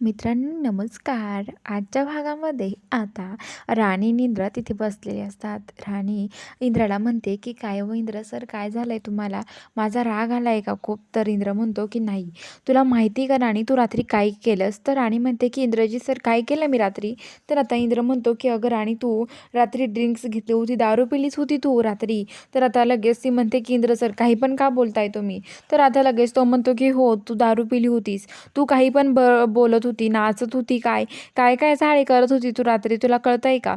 मित्रांनो नमस्कार. आजच्या भागामध्ये आता राणी इंद्रा तिथे बसलेले असतात. राणी इंद्राला म्हणते की काय व इंद्र? सर काय झालं आहे तुम्हाला? माझा राग आला आहे का खूप? तर इंद्र म्हणतो की नाही. तुला माहिती का राणी? तू रात्री काय केलंस? तर राणी म्हणते की इंद्रजी सर काय केलं मी रात्री? तर आता इंद्र म्हणतो की अगं राणी तू रात्री ड्रिंक्स घेतली होती दारू पिलीच होती तू रात्री. तर आता लगेच ती म्हणते की इंद्र सर काही पण का बोलताय तुम्ही? तर आता लगेच तो म्हणतो की हो तू दारू पिली होतीस. तू काही पण ब बोलत होती नाचत होती काय? काय काय चाळे करत होती तू रात्री? तुला कळतंय का?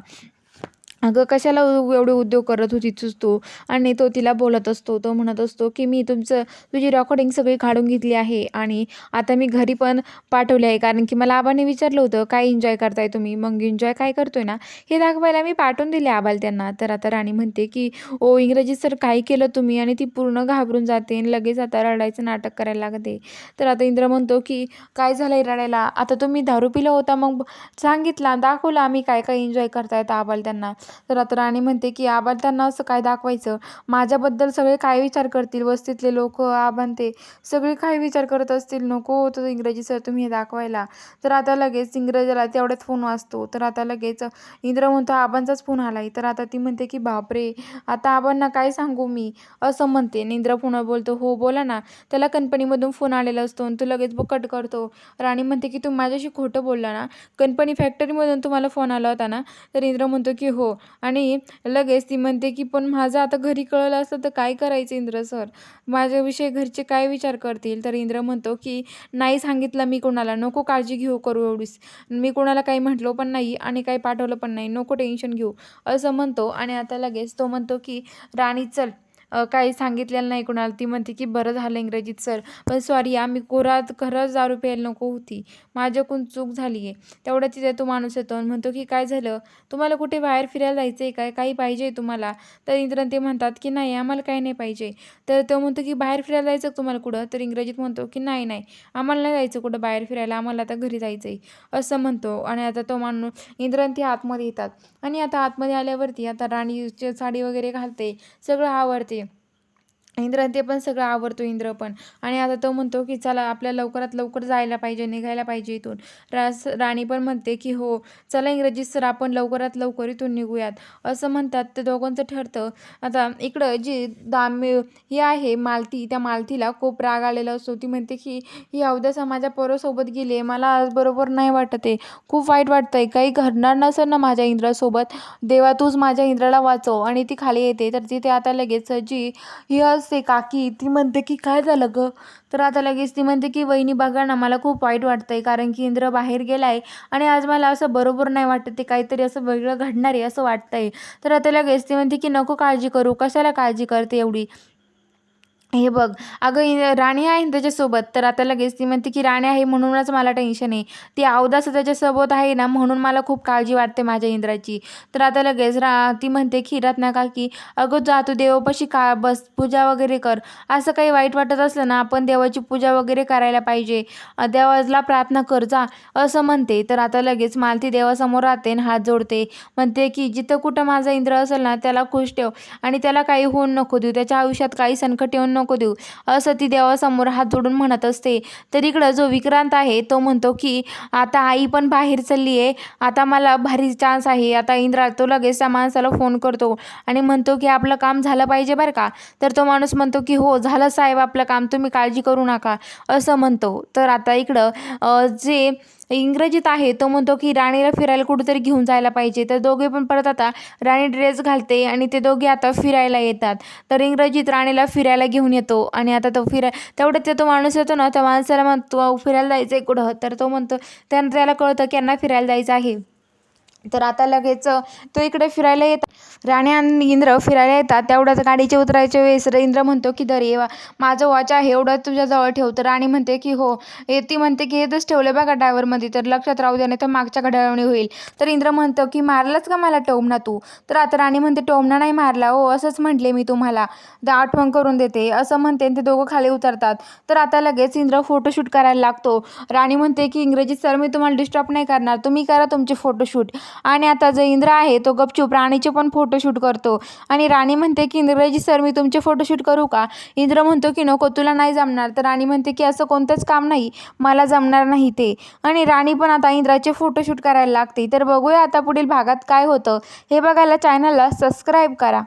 अगं कशाला उ- एवढे उद्योग करत होतीस तू? आणि तो तिला बोलत असतो तो म्हणत असतो की मी तुमचं तुझी रेकॉर्डिंग सगळी काढून घेतली आहे आणि आता मी घरी पण पाठवले आहे. कारण की मला आबाने विचारलं होतं काय एन्जॉय करताय तुम्ही? मग एन्जॉय काय करतोय ना? हे दाखवायला मी पाठवून दिले आबाल त्यांना. तर आता राणी म्हणते की ओ इंग्रजी सर काय केलं तुम्ही? आणि ती पूर्ण घाबरून जाते आणि लगेच आता रडायचं नाटक करायला लागते. तर आता इंद्र म्हणतो की काय झालं आहे रडायला? आता तुम्ही दारू पिला होता मग सांगितला दाखवला आम्ही काय काय एन्जॉय करतायत आबाल त्यांना. तर आता राणी म्हणते की आबाल त्यांना असं काय दाखवायचं? माझ्याबद्दल सगळे काय विचार करतील? वस्तीतले लोक आबान ते सगळे काय विचार करत असतील? नको होतं इंग्रजी सर तुम्ही हे दाखवायला. तर आता लगेच इंग्रजाला तेवढ्याच फोन वाचतो तर आता लगेच इंद्र म्हणतो आबांचाच फोन आलाय. तर आता ती म्हणते की बापरे! आता आबांना काय सांगू मी? असं म्हणते. इंद्र पुन्हा बोलतो हो बोला ना. त्याला कंपनीमधून फोन आलेला असतो आणि तो लगेच कट करतो. राणी म्हणते की तू माझ्याशी खोटं बोलला ना? कंपनी फॅक्टरीमधून तुम्हाला फोन आला होता ना? तर इंद्र म्हणतो की हो. आणि लगेच ती म्हणते की पण माझं आता घरी कळलं असतं तर काय करायचं इंद्र सर? माझ्याविषयी घरचे काय विचार करतील? तर इंद्र म्हणतो की नाही सांगितलं मी कोणाला. नको काळजी घेऊ करू एवढीच. मी कोणाला काही म्हटलो पण नाही आणि काही पाठवलं पण नाही. नको टेन्शन घेऊ. असं म्हणतो आणि आता लगेच तो म्हणतो की राणी चल. काही सांगितलेलं नाही कुणाला. ती म्हणते की बरं झालं इंग्रजीत सर. पण सॉरी आम्ही कोरात खरंच दारू प्यायला नको होती. माझ्याकडून चूक झाली आहे. तेवढ्या तिथे तो माणूस येतो आणि म्हणतो की काय झालं? तुम्हाला कुठे बाहेर फिरायला जायचं आहे काय? काही पाहिजे आहे तुम्हाला? तर इंद्रन ते म्हणतात की नाही आम्हाला काही नाही पाहिजे. तर तो म्हणतो की बाहेर फिरायला जायचं तुम्हाला कुठं? तर इंग्रजीत म्हणतो की नाही नाही. आम्हाला नाही जायचं कुठं बाहेर फिरायला. आम्हाला आता घरी जायचं आहे असं म्हणतो. आणि आता तो माणूस इंद्रन ते आतमध्ये येतात. आणि आता आतमध्ये आल्यावरती आता राणीची साडी वगैरे घालते. सगळं आवडते इंद्र ते पण सगळं आवडतो इंद्र पण. आणि आता तो म्हणतो की चला आपल्या लवकरात लवकर जायला पाहिजे निघायला पाहिजे इथून. रास राणी पण म्हणते की हो चला इंग्रजी सर आपण लवकरात लवकर इथून निघूयात. असं म्हणतात ते दोघांचं ठरतं. आता इकडं जी दाम ही आहे मालती त्या मालतीला खूप राग आलेला असतो. ती म्हणते की ही अवदसा माझ्या पोरासोबत गेली आहे. मला आज बरोबर नाही वाटत आहे. खूप वाईट वाटतं आहे काही घडणार नसेल ना माझ्या इंद्रासोबत. देवा तूच माझ्या इंद्राला वाचव. आणि ती खाली येते. तर तिथे आता लगेच जी ही असते काकी. ती म्हणते की काय झालं गं? तर आता लगेच ती म्हणते की वहिनी बघा ना मला खूप वाईट वाटतं आहे कारण की इंद्र बाहेर गेलाय आणि आज मला असं बरोबर नाही वाटत ते काहीतरी असं वेगळं घडणार आहे असं वाटतं आहे तर आता लगेच ती म्हणते की नको काळजी करू कशाला काळजी करते एवढी? हे बघ अगं राणी आहे ना त्याच्यासोबत तर आता लगेच ती म्हणते की राणी आहे म्हणूनच मला टेन्शन आहे. ती अवदास त्याच्यासोबत आहे ना म्हणून मला खूप काळजी वाटते माझ्या इंद्राची. तर आता लगेच रा ती म्हणते की रत्ना काकी अगं जा तू देवापाशी का बस पूजा वगैरे कर. असं काही वाईट वाटत असलं ना आपण देवाची पूजा वगैरे करायला पाहिजे. देवाला प्रार्थना कर जा असं म्हणते. तर आता लगेच मालती देवासमोर राहते आणि हात जोडते. म्हणते की जिथं कुठं माझा इंद्र असेल ना त्याला खुश ठेव आणि त्याला काही होऊन नको देऊ. त्याच्या आयुष्यात काही संकट येऊन नको देऊ. असं ती देवासमोर हात जोडून म्हणत असते. तर इकडं जो विक्रांत आहे तो म्हणतो की आता आई पण बाहेर चालली आहे. आता मला भारी चान्स आहे. आता इंद्रा तो लगेच त्या माणसाला फोन करतो आणि म्हणतो की आपलं काम झालं पाहिजे बरं का? तर तो माणूस म्हणतो की हो झालं साहेब आपलं काम. तुम्ही काळजी करू नका. असं म्हणतो. तर आता इकडं जे इंग्रजीत आहे तो म्हणतो की राणीला फिरायला कुठेतरी घेऊन जायला पाहिजे. तर दोघे पण परत आता राणी ड्रेस घालते आणि ते दोघे आता फिरायला येतात. तर इंग्रजीत राणीला फिरायला घेऊन येतो आणि आता तो फिराय तेवढ्यात ते तो माणूस येतो ना त्या माणसाला म्हणतो फिरायला जायचं आहे कुठं? तर तो म्हणतो त्यानं त्याला कळतं की यांना फिरायला जायचं आहे. तर आता लगेच तो इकडे फिरायला येत राणी आणि इंद्र फिरायला येतात. तेवढ्याच गाडीचे उतरायच्या वेळेस इंद्र म्हणतो की दर वा माझं वॉच आहे एवढं तुझ्याजवळ ठेव. तर राणी म्हणते की हो. ती म्हणते की हेच ठेवलं बघा ड्रायव्हरमध्ये तर लक्षात राहू दे नाही तर मागच्या घड्यावणी होईल. तर इंद्र म्हणतो की मारलंच का मला टोमना तू? तर आता राणी म्हणते टोमना नाही मारला हो असंच म्हटले मी तुम्हाला. तर आठवण करून देते. असं म्हणते आणि ते दोघं खाली उतरतात. तर आता लगेच इंद्र फोटोशूट करायला लागतो. राणी म्हणते की इंग्रजीत सर मी तुम्हाला डिस्टर्ब नाही करणार. तुम्ही करा तुमचे फोटोशूट आणि आता जो इंद्र आहे तो गपचूप राणीचे पण फोटोशूट करतो. आणि राणी म्हणते की इंद्रजी सर मी तुमचे फोटोशूट करू का? इंद्र म्हणतो की नको तुला नाही जमणार. तर राणी म्हणते की असं कोणतंच काम नाही. मला जमणार नाही ते. आणि राणी पण आता इंद्राचे फोटोशूट करायला लागते. तर बघूया आता पुढील भागात काय होतं. हे बघायला चॅनलला सबस्क्राईब करा.